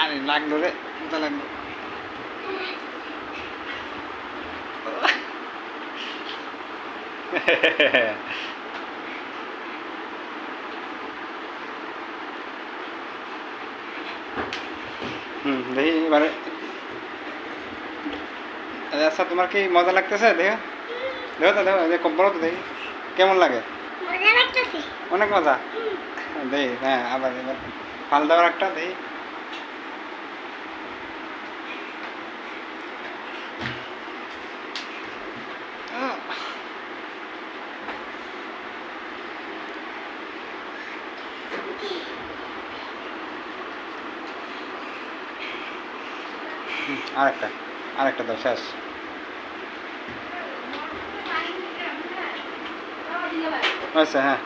আরে লাগল রে কোথা লাগল? হুম, দেখি এবারে। আচ্ছা তোমার কি মজা লাগতেছে? দেখো। দেখো তো, দেখো বলো তো দেখি। কেমন লাগে? অনেক মজা। দেখি হ্যাঁ আবার এবার ফাল দেওয়ার একটা। হুম, আরেকটা আরেকটা দাও শেষ। আচ্ছা হ্যাঁ।